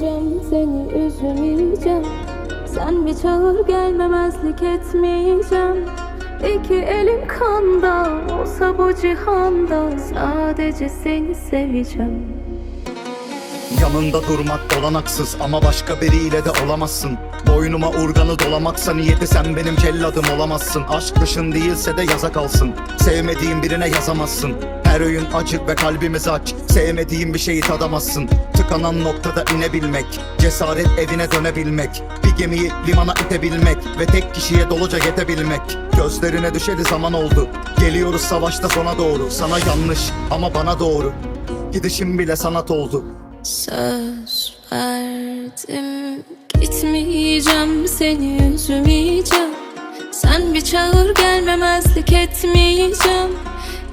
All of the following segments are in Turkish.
seni üzmeyeceğim. Sen bir çağır gelmemezlik etmeyeceğim. İki elim kanda olsa bu cihanda Sadece seni seveceğim. Yanında durmak olanaksız ama başka biriyle de olamazsın. Boynuma urganı dolamaksa niyeti sen benim celladım olamazsın. Aşk dışın değilse de yaza kalsın. Sevmediğin birine yazamazsın Her öğün acı ve kalbimiz aç. Sevmediğin bir şeyi tadamazsın. Tıkanan noktada inebilmek Cesaret evine dönebilmek Bir gemiyi limana itebilmek Ve tek kişiye doluca yetebilmek. Gözlerine düşeli zaman oldu. Geliyoruz savaşta sona doğru. Sana yanlış ama bana doğru. Gidişim bile sanat oldu. Söz verdim. Gitmeyeceğim seni üzmeyeceğim. Sen bir çağır gelmemezlik etmeyeceğim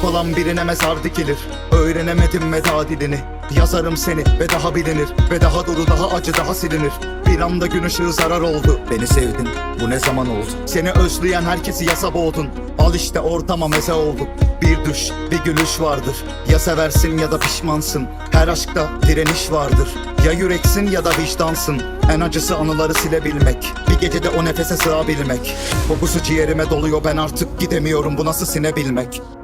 Yok olan birine mezar dikilir. Öğrenemedim veda dilini. Yazarım seni ve daha bilinir. Ve daha duru daha acı daha silinir. Bir anda gün ışığı zarar oldu. Beni sevdin. Bu ne zaman oldu? Seni özleyen herkesi yasa boğdun. Al işte ortama meze olduk Bir düş bir gülüş vardır. Ya seversin ya da pişmansın. Her aşkta direniş vardır. Ya yüreksin ya da vicdansın. En acısı anıları silebilmek. Bir gecede o nefese sığabilmek. Kokusu ciğerime doluyor. Ben artık gidemiyorum. Bu nasıl sinebilmek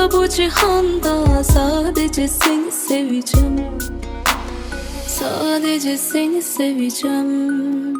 olsa bu cihanda Sadece seni seveceğim. Sadece seni seveceğim